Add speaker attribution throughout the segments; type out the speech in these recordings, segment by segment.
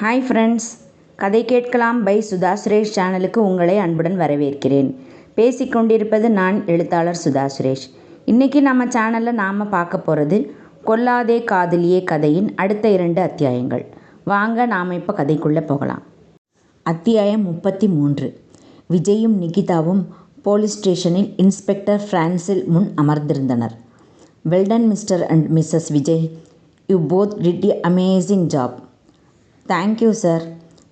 Speaker 1: Hi friends கதை கேட்கலாம் by Sudha Suresh சேனலுக்கு உங்களை அன்புடன் வரவேற்கிறேன். பேசிக்கொண்டிருப்பது நான் எழுத்தாளர் சுதா சுரேஷ். இன்றைக்கி நம்ம சேனலில் நாம் பார்க்க போகிறது கொல்லாதே காதலியே கதையின் அடுத்த இரண்டு அத்தியாயங்கள். வாங்க நாம் இப்போ கதைக்குள்ளே போகலாம். அத்தியாயம் முப்பத்தி மூன்று. விஜயும் நிகிதாவும் போலீஸ் ஸ்டேஷனில் இன்ஸ்பெக்டர் ஃப்ரான்சில் முன் அமர்ந்திருந்தனர். Well done mister and missus Vijay you both did amazing job thank you sir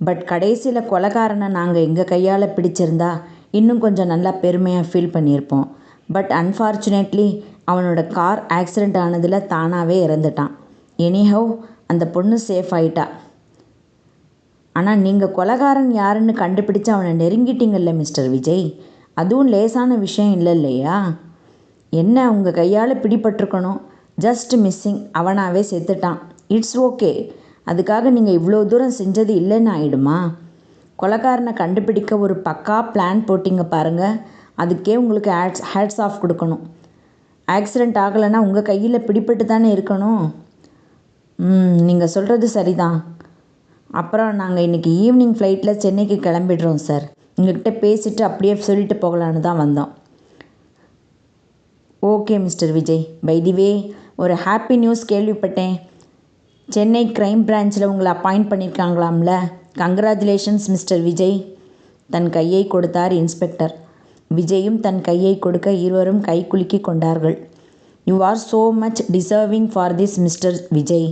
Speaker 1: but கடைசியில் கொலைகாரனை நாங்கள் எங்கள் கையால் பிடிச்சிருந்தா இன்னும் கொஞ்சம் நல்லா பெருமையாக ஃபீல் பண்ணியிருப்போம். பட் அன்ஃபார்ச்சுனேட்லி அவனோட கார் ஆக்சிடெண்ட் ஆனதில் தானாகவே இறந்துட்டான். எனிஹவ் அந்த பொண்ணு சேஃப் ஆயிட்டா. ஆனால் நீங்கள் கொலகாரன் யாருன்னு கண்டுபிடிச்சு அவனை நெருங்கிட்டீங்கல்ல மிஸ்டர் விஜய்? அதுவும் லேசான விஷயம் இல்லை இல்லையா? என்ன உங்கள் கையால் பிடிபட்டிருக்கணும்? ஜஸ்ட் மிஸ்ஸிங் அவனாகவே செத்துட்டான். இட்ஸ் ஓகே அதுக்காக நீங்கள் இவ்வளோ தூரம் செஞ்சது இல்லைன்னு ஆயிடுமா? கொலக்காரனை கண்டுபிடிக்க ஒரு பக்கா பிளான் போட்டிங்க பாருங்கள் அதுக்கே உங்களுக்கு ஹேட்ஸ் ஹேட்ஸ் ஆஃப் கொடுக்கணும். ஆக்சிடெண்ட் ஆகலைன்னா உங்கள் கையில் பிடிப்பட்டு தானே இருக்கணும். ம் நீங்கள் சொல்கிறது சரிதான். அப்புறம் நாங்கள் இன்றைக்கி ஈவினிங் ஃப்ளைட்டில் சென்னைக்கு கிளம்பிடுறோம் சார் உங்கள்கிட்ட பேசிவிட்டு அப்படியே சொல்லிட்டு போகலான்னு தான் வந்தோம். Okay mister Vijay by the way ஒரு ஹாப்பி நியூஸ் கேள்விப்பட்டேன். சென்னை க்ரைம் பிரான்ச்சில் உங்களை அப்பாயிண்ட் பண்ணியிருக்காங்களாம்ல கங்க்ராச்சுலேஷன்ஸ் மிஸ்டர் விஜய். தன் கையை கொடுத்தார் இன்ஸ்பெக்டர் விஜயும் தன் கையை கொடுக்க இருவரும் கை குலுக்கி கொண்டார்கள். You are so much deserving for this mister Vijay.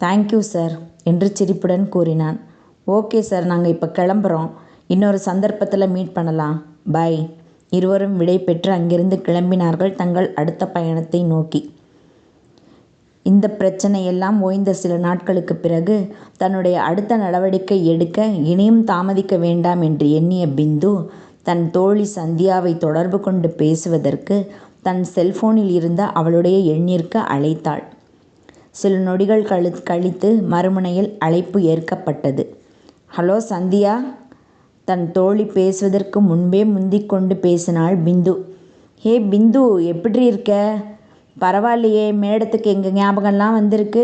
Speaker 1: Thank you sir என்று சிரிப்புடன் கூறினான். ஓகே சார் நாங்கள் இப்போ கிளம்புறோம். இன்னொரு சந்தர்ப்பத்தில் மீட் பண்ணலாம். பை இருவரும் விடை பெற்று அங்கிருந்து கிளம்பினார்கள் தங்கள் அடுத்த பயணத்தை நோக்கி. இந்த பிரச்சனையெல்லாம் ஓய்ந்த சில நாட்களுக்கு பிறகு தன்னுடைய அடுத்த நடவடிக்கை எடுக்க இனியும் தாமதிக்க வேண்டாம் என்று எண்ணிய பிந்து தன் தோழி சந்தியாவை தொடர்பு கொண்டு பேசுவதற்கு தன் செல்போனில் இருந்த அவளுடைய எண்ணிற்கு அழைத்தாள். சில நொடிகள் கழி கழித்து மறுமுனையில் அழைப்பு ஏற்கப்பட்டது. ஹலோ சந்தியா தன் தோழி பேசுவதற்கு முன்பே முந்திக்கொண்டு பேசினாள் பிந்து. ஹே பிந்து எப்படி இருக்க? பரவாயில்லையே மேடத்துக்கு எங்கள் ஞாபகம்லாம் வந்திருக்கு.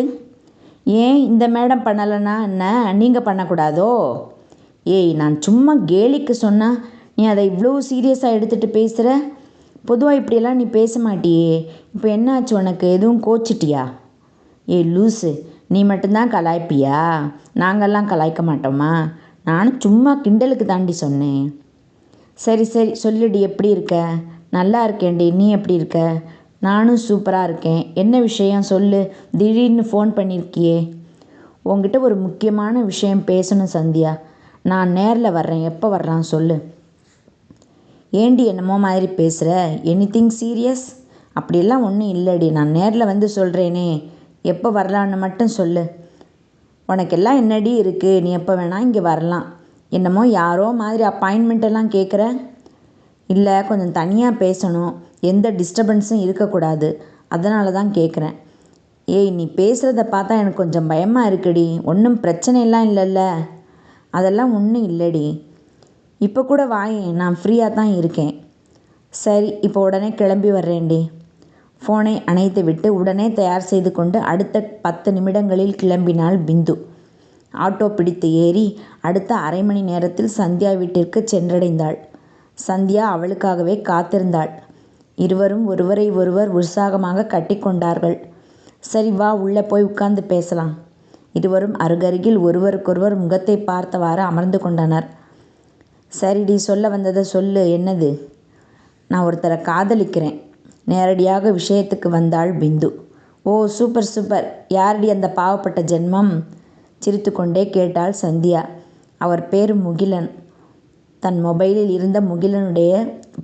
Speaker 1: ஏன் இந்த மேடம் பண்ணலைன்னா என்ன? நீங்கள் பண்ணக்கூடாதோ? ஏய் நான் சும்மா கேலிக்கு சொன்னால் நீ அதை இவ்வளோ சீரியஸாக எடுத்துகிட்டு பேசுகிற பொதுவாக இப்படியெல்லாம் நீ பேச மாட்டியே. இப்போ என்னாச்சு உனக்கு? எதுவும் கோச்சிட்டியா? ஏய் லூஸு நீ மட்டும்தான் கலாய்ப்பியா? நாங்கள்லாம் கலாய்க்க மாட்டோமா? நானும் சும்மா கிண்டலுக்கு தாண்டி சொன்னேன். சரி சரி சொல்லுடி எப்படி இருக்க? நல்லா இருக்கேன்டி நீ எப்படி இருக்க? நானும் சூப்பராக இருக்கேன். என்ன விஷயம் சொல்லு? திடீர்னு ஃபோன் பண்ணியிருக்கியே உங்ககிட்ட ஒரு முக்கியமான விஷயம் பேசணும் சந்தியா. நான் நேரில் வர்றேன். எப்போ வர்றான் சொல்லு. ஏண்டி என்னமோ மாதிரி பேசுகிற எனி திங் சீரியஸ் அப்படியெல்லாம் ஒன்றும் இல்லைடி. நான் நேரில் வந்து சொல்கிறேனே எப்போ வரலான்னு மட்டும் சொல்லு. உனக்கெல்லாம் என்னடி இருக்குது நீ எப்போ வேணால் இங்கே வரலாம். என்னமோ யாரோ மாதிரி அப்பாயின்மெண்ட் எல்லாம் கேட்குற இல்லை கொஞ்சம் தனியாக பேசணும். எந்த டிஸ்டர்பன்ஸும் இருக்கக்கூடாது. அதனால தான் கேட்குறேன் ஏய் நீ பேசுகிறத பார்த்தா எனக்கு கொஞ்சம் பயமாக இருக்குடி. ஒன்றும் பிரச்சனையெல்லாம் இல்லைல்ல. அதெல்லாம் ஒன்றும் இல்லைடி. இப்போ கூட வாயேன். நான் ஃப்ரீயாக தான் இருக்கேன். சரி இப்போ உடனே கிளம்பி வர்றேன்டி. ஃபோனை அணைத்து விட்டு உடனே தயார் செய்து கொண்டு அடுத்த பத்து நிமிடங்களில் கிளம்பினாள் பிந்து. ஆட்டோ பிடித்து ஏறி அடுத்த அரை மணி நேரத்தில் சந்தியா வீட்டிற்கு சென்றடைந்தாள். சந்தியா அவளுக்காகவே காத்திருந்தாள். இருவரும் ஒருவரை ஒருவர் உற்சாகமாக கட்டிக்கொண்டார்கள் சரி வா உள்ளே போய் உட்கார்ந்து பேசலாம். இருவரும் அருகருகில் ஒருவருக்கொருவர் முகத்தை பார்த்தவாறு அமர்ந்து கொண்டனர். சரிடி சொல்ல வந்ததை சொல்லு என்னது? நான் ஒருத்தரை காதலிக்கிறேன். நேரடியாக விஷயத்துக்கு வந்தாள் பிந்து. Oh super super. யாரடி அந்த பாவப்பட்ட ஜென்மம்? சிரித்துக்கொண்டே கேட்டாள் சந்தியா. அவர் பேர் முகிலன். தன் மொபைலில் இருந்த முகிலனுடைய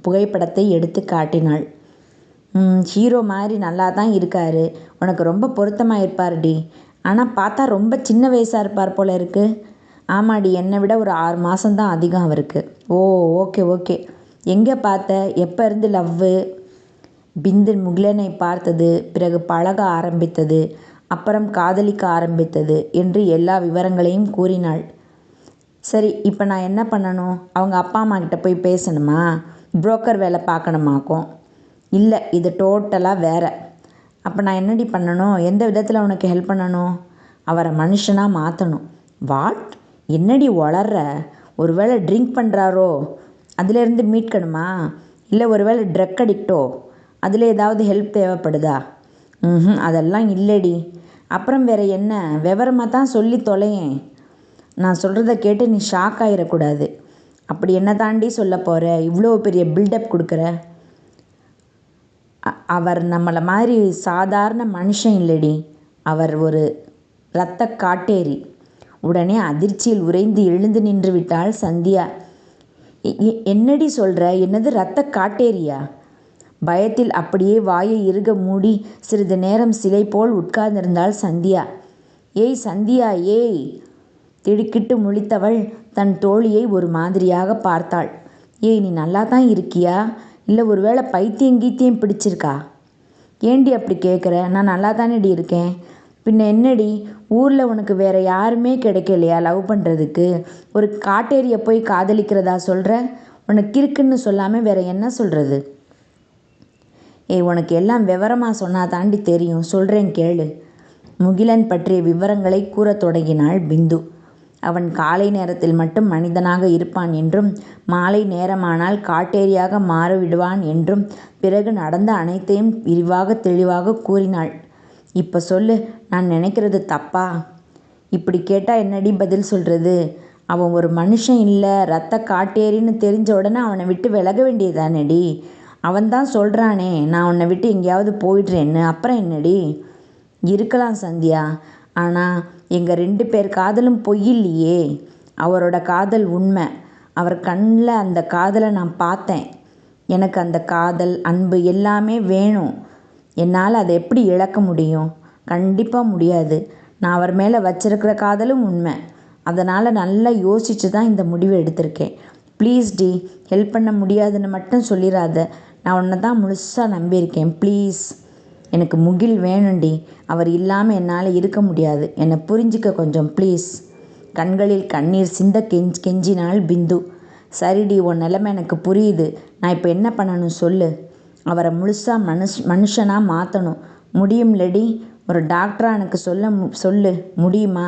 Speaker 1: புகைப்படத்தை எடுத்து காட்டினாள். ஹீரோ மாதிரி நல்லா தான் இருக்கார். உனக்கு ரொம்ப பொருத்தமாக இருப்பார்டி. ஆனால் பார்த்தா ரொம்ப சின்ன வயசாக இருப்பார் போல இருக்குது ஆமாடி என்னை விட ஒரு ஆறு மாதம்தான் அதிகம் அவருக்கு. Oh okay okay. எங்கே பார்த்த? எப்போ இருந்து லவ்வு? பிந்து முகிலனை பார்த்தது பிறகு பழக ஆரம்பித்தது அப்புறம் காதலிக்க ஆரம்பித்தது என்று எல்லா விவரங்களையும் கூறினாள். சரி இப்போ நான் என்ன பண்ணணும்? அவங்க அப்பா அம்மா கிட்ட போய் பேசணுமா? புரோக்கர் வேலை பார்க்கணுமாக்கும். இல்லை இது டோட்டலாக வேறு. அப்போ நான் என்னடி பண்ணணும்? எந்த விதத்தில் உனக்கு ஹெல்ப் பண்ணணும்? அவரை மனுஷனாக மாற்றணும் வாட் என்னடி வளர்ற? ஒருவேளை ட்ரிங்க் பண்ணுறாரோ அதிலேருந்து மீட்கணுமா இல்லை ஒரு வேளை ட்ரக் அடிக்டோ அதில் ஏதாவது ஹெல்ப் தேவைப்படுதா? ம் அதெல்லாம் இல்லைடி. அப்புறம் வேறு என்ன? விவரமாக தான் சொல்லி தொலையேன். நான் சொல்கிறத கேட்டு நீ ஷாக் ஆகிடக்கூடாது அப்படி என்ன தாண்டி சொல்ல போகிற இவ்வளோ பெரிய பில்டப் கொடுக்குற? அவர் நம்மளை மாதிரி சாதாரண மனுஷன் இல்லடி. அவர் ஒரு இரத்த காட்டேரி. உடனே அதிர்ச்சியில் உறைந்து எழுந்து நின்று விட்டாள் சந்தியா. என்னடி சொல்கிற என்னது இரத்த காட்டேரியா? பயத்தில் அப்படியே வாயை இறுக மூடி சிறிது நேரம் சிலை போல் உட்கார்ந்திருந்தாள் சந்தியா. ஏய் சந்தியா ஏய்! திடுக்கிட்டு முழித்தவள் தன் தோழியை ஒரு மாதிரியாக பார்த்தாள். ஏய் நீ நல்லா தான் இருக்கியா? இல்லை ஒருவேளை பைத்தியம் கீத்தியம் பிடிச்சிருக்கா? ஏண்டி அப்படி கேட்குற நான் நல்லா தானேடி இருக்கேன்? பின்ன என்னடி? ஊரில் உனக்கு வேறு யாருமே கிடைக்கலையா லவ் பண்ணுறதுக்கு ஒரு காட்டேரியை போய் காதலிக்கிறதா சொல்கிற உனக்கு இருக்குன்னு சொல்லாமல் வேறு என்ன சொல்கிறது ஏய் உனக்கு எல்லாம் விவரமாக சொன்னால் தாண்டி தெரியும். சொல்கிறேன் கேளு. முகிலன் பற்றிய விவரங்களை கூறத் தொடங்கினாள் பிந்து. அவன் காலை நேரத்தில் மட்டும் மனிதனாக இருப்பான் என்றும் மாலை நேரமானால் காட்டேரியாக மாறிவிடுவான் என்றும் பிறகு நடந்த அனைத்தையும் விரிவாக தெளிவாக கூறினாள். இப்போ சொல்லு நான் நினைக்கிறது தப்பா? இப்படி கேட்டால் என்னடி பதில் சொல்கிறது அவன் ஒரு மனுஷன் இல்லை ரத்த காட்டேரின்னு தெரிஞ்ச உடனே அவனை விட்டு விலக வேண்டியதானடி அவன்தான் சொல்கிறானே நான் உன்னை விட்டு எங்கேயாவது போயிடுறேன்னு அப்புறம் என்னடி? இருக்கலாம் சந்தியா ஆனால் எங்கள் ரெண்டு பேர் காதலும் பொய்யில்லையே. அவரோட காதல் உண்மை. அவர் கண்ணில் அந்த காதலை நான் பார்த்தேன். எனக்கு அந்த காதல் அன்பு எல்லாமே வேணும். என்னால் அதை எப்படி இழக்க முடியும்? கண்டிப்பாக முடியாது. நான் அவர் மேலே வச்சிருக்கிற காதலும் உண்மை. அதனால் நல்லா யோசித்து தான் இந்த முடிவை எடுத்திருக்கேன். ப்ளீஸ் டி ஹெல்ப் பண்ண முடியாதுன்னு மட்டும் சொல்லிடாத நான் உன்னை தான் முழுசாக நம்பியிருக்கேன். ப்ளீஸ் எனக்கு முகில் வேணும்டி. அவர் இல்லாமல் என்னால் இருக்க முடியாது. என்னை புரிஞ்சிக்க கொஞ்சம் ப்ளீஸ் கண்களில் கண்ணீர் சிந்த கெஞ்ச் கெஞ்சினாள் பிந்து. சரிடி உன் நிலைமை எனக்கு புரியுது. நான் இப்போ என்ன பண்ணணும் சொல்லு. அவரை முழுசாக மனுஷ் மனுஷனாக மாற்றணும் முடியும் லெடி ஒரு டாக்டராக எனக்கு சொல்ல சொல்லு. முடியுமா?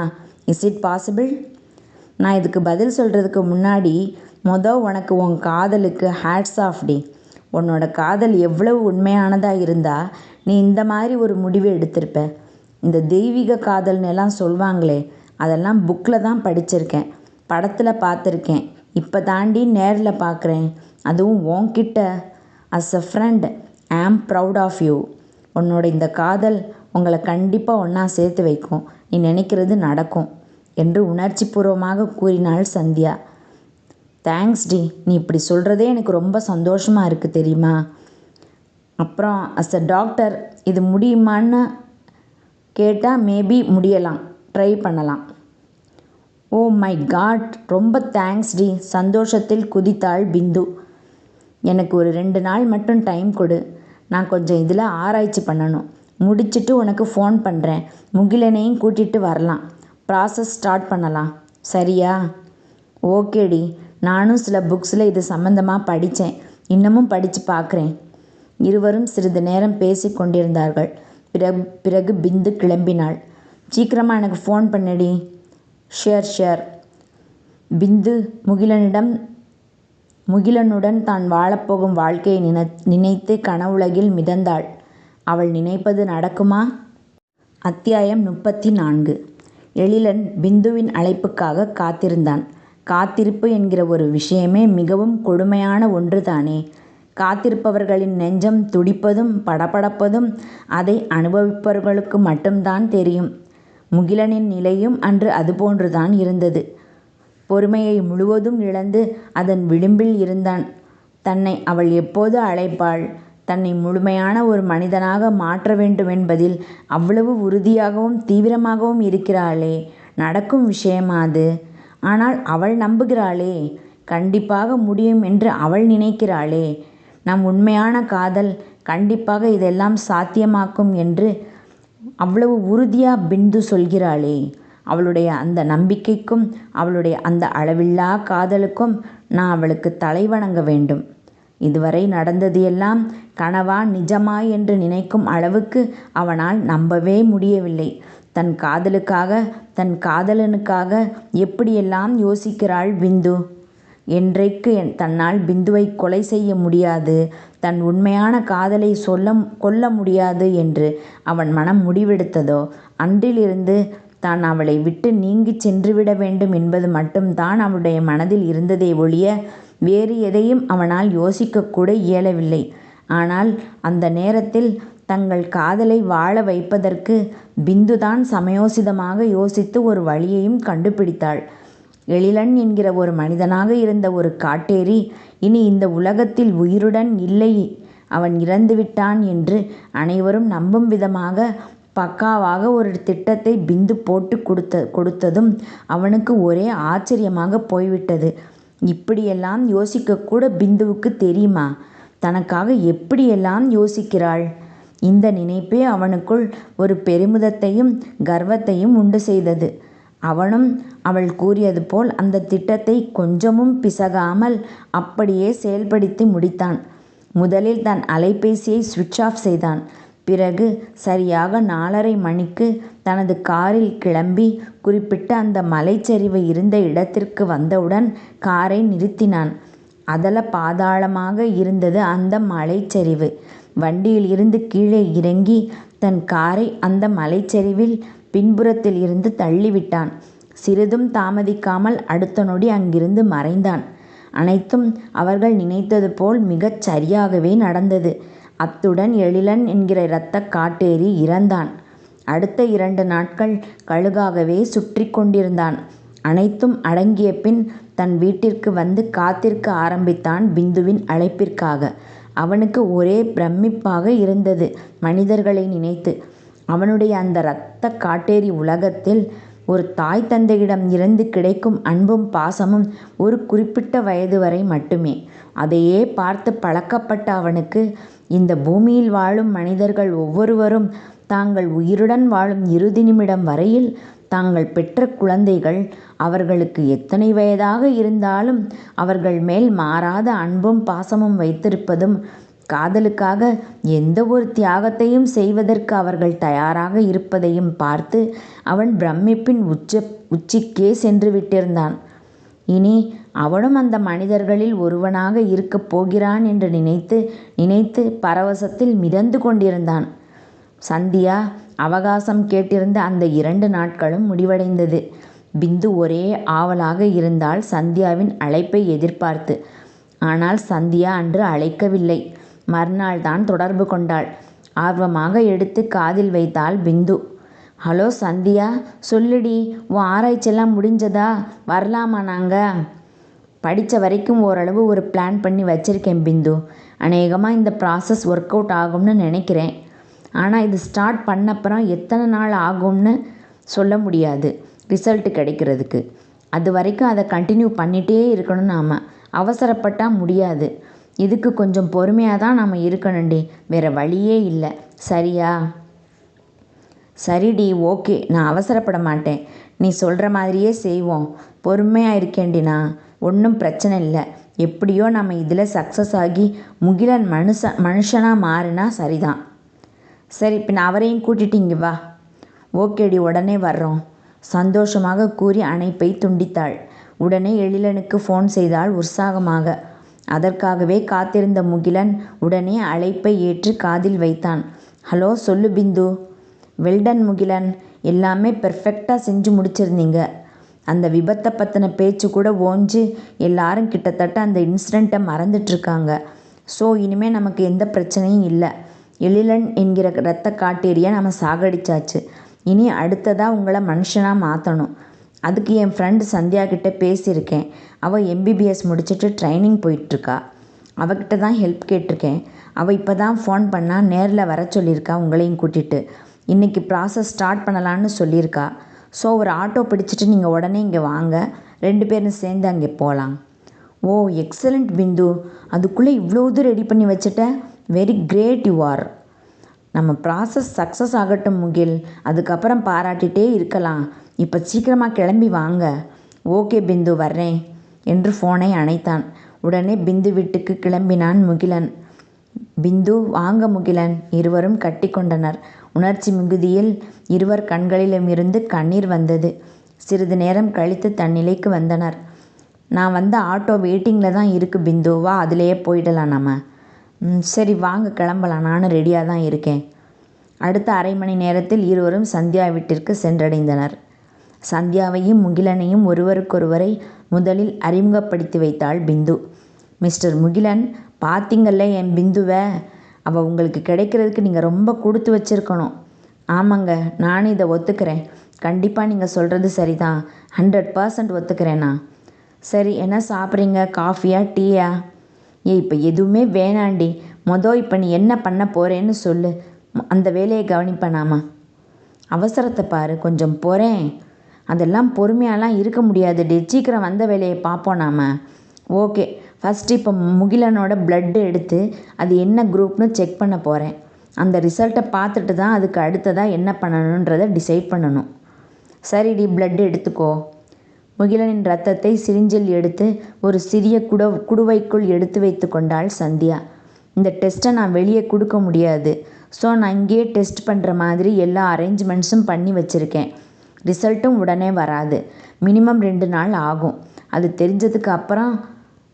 Speaker 1: இஸ் இட் பாசிபிள் நான் இதுக்கு பதில் சொல்கிறதுக்கு முன்னாடி மொதல் உனக்கு உன் காதலுக்கு ஹேட்ஸ் ஆஃப் டி. உன்னோட காதல் எவ்வளவு உண்மையானதாக இருந்தால் நீ இந்த மாதிரி ஒரு முடிவு எடுத்திருப்ப. இந்த தெய்வீக காதல்னு எல்லாம் சொல்வாங்களே அதெல்லாம் புக்கில் தான் படிச்சிருக்கேன். படத்தில் பார்த்துருக்கேன். இப்போ தாண்டி நேரில் பார்க்குறேன். அதுவும் உன்கிட்ட. As a friend am proud of you உன்னோட இந்த காதல் உங்களை கண்டிப்பாக ஒன்றா சேர்த்து வைக்கும். நீ நினைக்கிறது நடக்கும். என்று உணர்ச்சி பூர்வமாக கூறினாள் சந்தியா. தேங்க்ஸ் டி நீ இப்படி சொல்கிறதே எனக்கு ரொம்ப சந்தோஷமாக இருக்குது தெரியுமா? அப்புறம் அஸ் அ டாக்டர் இது முடியுமான்னு கேட்டால் மேபி முடியலாம். ட்ரை பண்ணலாம். ஓ மை காட் ரொம்ப தேங்க்ஸ் டி சந்தோஷத்தில் குதித்தாள் பிந்து. எனக்கு ஒரு ரெண்டு நாள் மட்டும் டைம் கொடு. நான் கொஞ்சம் இதில் ஆராய்ச்சி பண்ணணும். முடிச்சுட்டு உனக்கு ஃபோன் பண்ணுறேன் முகிலனையும் கூட்டிகிட்டு வரலாம். ப்ராசஸ் ஸ்டார்ட் பண்ணலாம். சரியா? ஓகேடி நானும் சில புக்ஸில் இது சம்மந்தமாக படித்தேன் இன்னமும் படித்து பார்க்குறேன் இருவரும் சிறிது நேரம் பேசி கொண்டிருந்தார்கள். பிறகு பிறகு பிந்து கிளம்பினாள். சீக்கிரமாக எனக்கு ஃபோன் பண்ணடி. Share share. பிந்து முகிலனிடம் முகிலனுடன் தான் வாழப்போகும் வாழ்க்கையை நினை நினைத்து கனவுலகில் மிதந்தாள். அவள் நினைப்பது நடக்குமா? அத்தியாயம் முப்பத்தி நான்கு. எழிலன் பிந்துவின் அழைப்புக்காக காத்திருந்தான். காத்திருப்பு என்கிற ஒரு விஷயமே மிகவும் கொடுமையான ஒன்றுதானே. காத்திருப்பவர்களின் நெஞ்சம் துடிப்பதும் படபடப்பதும் அதை அனுபவிப்பவர்களுக்கு மட்டும்தான் தெரியும். முகிலனின் நிலையும் அன்று அதுபோன்றுதான் இருந்தது. பொறுமையை முழுவதும் இழந்து அதன் விளிம்பில் இருந்தான். தன்னை அவள் எப்போது அழைப்பாள்? தன்னை முழுமையான ஒரு மனிதனாக மாற்ற வேண்டும் என்பதில் அவ்வளவு உறுதியாகவும் தீவிரமாகவும் இருக்கிறாளே. நடக்கும் விஷயமா அது? ஆனால் அவள் நம்புகிறாளே கண்டிப்பாக முடியும் என்று அவள் நினைக்கிறாளே. நம் உண்மையான காதல் கண்டிப்பாக இதெல்லாம் சாத்தியமாக்கும் என்று அவ்வளவு உறுதியாக பிந்து சொல்கிறாளே. அவளுடைய அந்த நம்பிக்கைக்கும் அவளுடைய அந்த அளவில்லா காதலுக்கும் நான் அவளுக்கு தலை வணங்க வேண்டும். இதுவரை நடந்தது எல்லாம் கனவா நிஜமா என்று நினைக்கும் அளவுக்கு அவனால் நம்பவே முடியவில்லை. தன் காதலுக்காக தன் காதலனுக்காக எப்படியெல்லாம் யோசிக்கிறாள் பிந்து என்றைக்கு தன்னால் பிந்துவை கொலை செய்ய முடியாது தன் உண்மையான காதலை சொல்ல கொல்ல முடியாது என்று அவன் மனம் முடிவெடுத்ததோ அன்றிலிருந்து தான் அவளை விட்டு நீங்கிச் சென்றுவிட வேண்டும் என்பது மட்டும்தான் அவனுடைய மனதில் இருந்ததே ஒழிய வேறு எதையும் அவனால் யோசிக்கக்கூட இயலவில்லை. ஆனால் அந்த நேரத்தில் தங்கள் காதலை வாழ வைப்பதற்கு பிந்துதான் சமயோசிதமாக யோசித்து ஒரு வழியையும் கண்டுபிடித்தாள். எழிலன் என்கிற ஒரு மனிதனாக இருந்த ஒரு காட்டேரி இனி இந்த உலகத்தில் உயிருடன் இல்லை அவன் இறந்துவிட்டான் என்று அனைவரும் நம்பும் விதமாக பக்காவாக ஒரு திட்டத்தை பிந்து போட்டுக் கொடுத்த கொடுத்ததும் அவனுக்கு ஒரே ஆச்சரியமாக போய்விட்டது. இப்படியெல்லாம் யோசிக்கக்கூட பிந்துவுக்கு தெரியுமா? தனக்காக எப்படியெல்லாம் யோசிக்கிறாள்? இந்த நினைப்பே அவனுக்குள் ஒரு பெருமிதத்தையும் கர்வத்தையும் உண்டு செய்தது. அவனும் அவள் கூறியது போல் அந்த திட்டத்தை கொஞ்சமும் பிசகாமல் அப்படியே செயல்படுத்தி முடித்தான். முதலில் தன் அலைபேசியை சுவிட்ச் ஆஃப் செய்தான். பிறகு சரியாக நாலரை மணிக்கு தனது காரில் கிளம்பி குறிப்பிட்ட அந்த மலைச்சரிவு இருந்த இடத்திற்கு வந்தவுடன் காரை நிறுத்தினான். அதல பாதாளமாக இருந்தது அந்த மலைச்சரிவு. வண்டியில் இருந்து கீழே இறங்கி தன் காரை அந்த மலைச்சரிவில் பின்புறத்தில் இருந்து தள்ளிவிட்டான். சிறிதும் தாமதிக்காமல் அடுத்த நொடி அங்கிருந்து மறைந்தான். அனைத்தும் அவர்கள் நினைத்தது போல் மிகச் சரியாகவே நடந்தது. அத்துடன் எழிலன் என்கிற இரத்தக் காட்டேரி இறந்தான். அடுத்த இரண்டு நாட்கள் கழுகாகவே சுற்றிக் கொண்டிருந்தான். அனைத்தும் அடங்கிய பின் தன் வீட்டிற்கு வந்து காத்திருக்க ஆரம்பித்தான் பிந்துவின் அழைப்பிற்காக. அவனுக்கு ஒரே பிரமிப்பாக இருந்தது மனிதர்களை நினைத்து. அவனுடைய அந்த இரத்தக் காட்டேரி உலகத்தில் ஒரு தாய் தந்தையிடம் இருந்து கிடைக்கும் அன்பும் பாசமும் ஒரு குறிப்பிட்ட வயது வரை மட்டுமே. அதையே பார்த்து பழக்கப்பட்ட அவனுக்கு இந்த பூமியில் வாழும் மனிதர்கள் ஒவ்வொருவரும் தாங்கள் உயிருடன் வாழும் இறுதி நிமிடம் வரையில் தாங்கள் பெற்ற குழந்தைகள் அவர்களுக்கு எத்தனை வயதாக இருந்தாலும் அவர்கள் மேல் மாறாத அன்பும் பாசமும் வைத்திருப்பதும் காதலுக்காக எந்த ஒரு தியாகத்தையும் செய்வதற்கு அவர்கள் தயாராக இருப்பதையும் பார்த்து அவன் பிரமிப்பின் உச்ச உச்சிக்கே சென்று விட்டிருந்தான். இனி அவனும் அந்த மனிதர்களில் ஒருவனாக இருக்கப் போகிறான் என்று நினைத்து நினைத்து பரவசத்தில் மிதந்து கொண்டிருந்தான். சந்தியா அவகாசம் கேட்டிருந்த அந்த இரண்டு நாட்களும் முடிவடைந்தது. பிந்து ஒரே ஆவலாக இருந்தாள் சந்தியாவின் அழைப்பை எதிர்பார்த்து. ஆனால் சந்தியா அன்று அழைக்கவில்லை. மறுநாள் தான் தொடர்பு கொண்டாள். ஆர்வமாக எடுத்து காதில் வைத்தாள் பிந்து. ஹலோ சந்தியா சொல்லுடி உன் ஆராய்ச்சியெல்லாம் முடிஞ்சதா வரலாமா நாங்க? படிச்ச வரைக்கும் ஓரளவு ஒரு பிளான் பண்ணி வச்சிருக்கேன் பிந்து. அநேகமா இந்த ப்ராசஸ் ஒர்க் அவுட் ஆகும்னு நினைக்கிறேன். ஆனால் இது ஸ்டார்ட் பண்ணப்புறம் எத்தனை நாள் ஆகும்னு சொல்ல முடியாது ரிசல்ட் கிடைக்கிறதுக்கு. அது வரைக்கும் அதை கண்டினியூ பண்ணிகிட்டே இருக்கணும் நாம் அவசரப்பட்டால் முடியாது. இதுக்கு கொஞ்சம் பொறுமையாக தான் நம்ம இருக்கணும்டி. வேறு வழியே இல்லை சரியா? சரிடி ஓகே நான் அவசரப்பட மாட்டேன். நீ சொல்கிற மாதிரியே செய்வோம். பொறுமையாக இருக்கேன்டி ஒன்றும் பிரச்சனை இல்லை எப்படியோ நம்ம இதில் சக்ஸஸ் ஆகி முகிலன் மனுஷனா மாறினா சரிதான். சரி இப்போ நான் அவரையும் கூட்டிட்டு இங்கே வா. ஓகேடி உடனே வர்றோம். சந்தோஷமாக கூறி அணைப்பை துண்டித்தாள். உடனே எழிலனுக்கு ஃபோன் செய்தாள் உற்சாகமாக. அதற்காகவே காத்திருந்த முகிலன் உடனே அழைப்பை ஏற்று காதில் வைத்தான். ஹலோ சொல்லு பிந்து. Well done Mugilan. எல்லாமே பெர்ஃபெக்டாக செஞ்சு முடிச்சிருந்தீங்க. அந்த விபத்தை பற்றின பேச்சு கூட ஓஞ்சு எல்லாரும் கிட்டத்தட்ட அந்த இன்சிடெண்ட்டை மறந்துட்டுருக்காங்க ஸோ இனிமேல் நமக்கு எந்த பிரச்சனையும் இல்லை எழிலன் என்கிற இரத்த காட்டேரியை நம்ம சாகடிச்சாச்சு. இனி அடுத்ததாக உங்களை மனுஷனாக மாற்றணும் அதுக்கு என் ஃப்ரெண்டு சந்தியா கிட்டே பேசியிருக்கேன். அவள் எம்பிபிஎஸ் முடிச்சுட்டு ட்ரைனிங் போயிட்டுருக்கா அவகிட்ட தான் ஹெல்ப் கேட்டிருக்கேன். அவள் இப்போ தான் ஃபோன் பண்ணால் நேரில் வர சொல்லியிருக்கா உங்களையும் கூட்டிகிட்டு இன்றைக்கி ப்ராசஸ் ஸ்டார்ட் பண்ணலான்னு சொல்லியிருக்கா ஸோ ஒரு ஆட்டோ பிடிச்சிட்டு நீங்கள் உடனே இங்கே வாங்க. ரெண்டு பேரும் சேர்ந்து அங்கே போகலாம் ஓ எக்ஸலண்ட் பிந்து. அதுக்குள்ளே இவ்வளோ தூரம் ரெடி பண்ணி வச்சுட்டேன் வெரி கிரேட் யூ ஆர். நம்ம ப்ராசஸ் சக்சஸ் ஆகட்டும் முகில். அதுக்கப்புறம் பாராட்டிட்டே இருக்கலாம். இப்போ சீக்கிரமாக கிளம்பி வாங்க. ஓகே பிந்து வர்றேன். என்று ஃபோனை அணைத்தான். உடனே பிந்து வீட்டுக்கு கிளம்பினான் முகிலன். பிந்து வாங்க முகிலன் இருவரும் கட்டிக்கொண்டனர் உணர்ச்சி மிகுதியில் இருவர் கண்களிலுமிருந்து கண்ணீர் வந்தது சிறிது நேரம் கழித்து தன் நிலைக்கு வந்தனர் நான் வந்த ஆட்டோ வெயிட்டிங்கில் தான் இருக்குது பிந்து வா அதிலேயே போயிடலாம் நம்ம சரி வாங்க கிளம்பலாம். நானும் ரெடியாக தான் இருக்கேன். அடுத்த அரை மணி நேரத்தில் இருவரும் சந்தியா வீட்டிற்கு சென்றடைந்தனர். சந்தியாவையும் முகிலனையும் ஒருவருக்கொருவரை முதலில் அறிமுகப்படுத்தி வைத்தாள் பிந்து. மிஸ்டர் முகிலன் பார்த்தீங்கல்ல என் பிந்துவை? அவள் உங்களுக்கு கிடைக்கிறதுக்கு நீங்கள் ரொம்ப கொடுத்து வச்சிருக்கணும். ஆமாங்க நானும் இதை ஒத்துக்கிறேன். கண்டிப்பாக நீங்கள் சொல்கிறது சரிதான். ஹண்ட்ரட் பர்சன்ட் ஒத்துக்கிறேண்ணா சரி என்ன சாப்பிட்றீங்க? காஃபியா? டீயா? ஏய் இப்போ எதுவுமே வேணாண்டி. மொதல் இப்போ நீ என்ன பண்ண போகிறேன்னு சொல்லு. அந்த வேலையை கவனிப்பேனாமா? அவசரத்தை பாரு கொஞ்சம் போகிறேன் அதெல்லாம் பொறுமையாலாம் இருக்க முடியாதுடி. சீக்கிரம் வந்த வேலையை பார்ப்போம் நாம. ஓகே. ஃபஸ்ட்டு இப்போ முகிலனோட பிளட்டு எடுத்து அது என்ன குரூப்னு செக் பண்ண போகிறேன் அந்த ரிசல்ட்டை பார்த்துட்டு தான் அதுக்கு அடுத்ததாக என்ன பண்ணணுன்றதை டிசைட் பண்ணணும். சரிடி பிளட்டு எடுத்துக்கோ. முகிலனின் ரத்தத்தை சிரிஞ்சில் எடுத்து ஒரு சிறிய குட குடுவைக்குள் எடுத்து வைத்து கொண்டாள் சந்தியா. இந்த டெஸ்ட்டை நான் வெளியே கொடுக்க முடியாது. ஸோ நான் இங்கேயே டெஸ்ட் பண்ணுற மாதிரி எல்லா அரேஞ்ச்மெண்ட்ஸும் பண்ணி வச்சுருக்கேன். ரிசல்ட்டும் உடனே வராது. மினிமம் ரெண்டு நாள் ஆகும். அது தெரிஞ்சதுக்கு அப்புறம்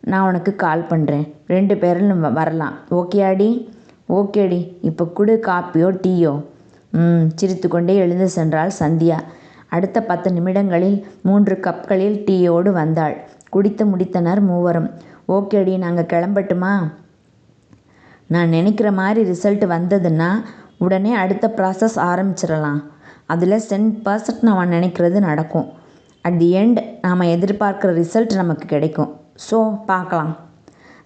Speaker 1: நான் உனக்கு கால் பண்ணுறேன் ரெண்டு பேரும் வ- வரலாம். ஓகேடி ஓகேடி இப்போ குடு காப்பியோ டீயோ? ம் சிரித்துக்கொண்டே எழுந்து சென்றாள் சந்தியா. அடுத்த பத்து நிமிடங்களில் மூன்று கப்களில் டீயோடு வந்தாள். குடித்து முடித்தனர் மூவரும். ஓகேடி நாங்கள் கிளம்பட்டுமா? நான் நினைக்கிற மாதிரி ரிசல்ட் வந்ததுன்னா உடனே அடுத்த ப்ராசஸ் ஆரம்பிச்சிடலாம் அதில் சென்ட் பர்சன்ட் நம்ம நினைக்கிறது நடக்கும். அட் தி எண்ட் நாம் எதிர்பார்க்குற ரிசல்ட் நமக்கு கிடைக்கும். ஸோ பார்க்கலாம்.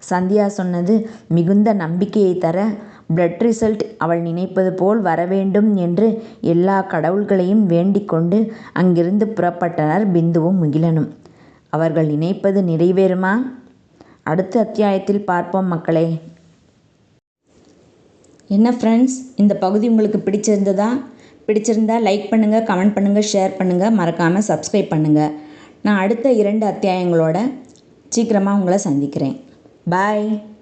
Speaker 1: சந்தியா சொன்னது மிகுந்த நம்பிக்கையை தர பிளட் ரிசல்ட் அவள் நினைப்பது போல் வரவேண்டும் என்று எல்லா கடவுள்களையும் வேண்டிக் கொண்டு அங்கிருந்து புறப்பட்டனர் பிந்துவும் முகிலனும். அவர்கள் நினைப்பது நிறைவேறுமா? அடுத்த அத்தியாயத்தில் பார்ப்போம் மக்களே. என்ன ஃப்ரெண்ட்ஸ் இந்த பகுதி உங்களுக்கு பிடிச்சிருந்ததா? பிடிச்சிருந்தா லைக் பண்ணுங்கள் கமெண்ட் பண்ணுங்கள் ஷேர் பண்ணுங்கள் மறக்காமல் சப்ஸ்கிரைப் பண்ணுங்கள் நான் அடுத்த இரண்டு அத்தியாயங்களோட சீக்கிரமாக உங்களை சந்திக்கிறேன். பாய்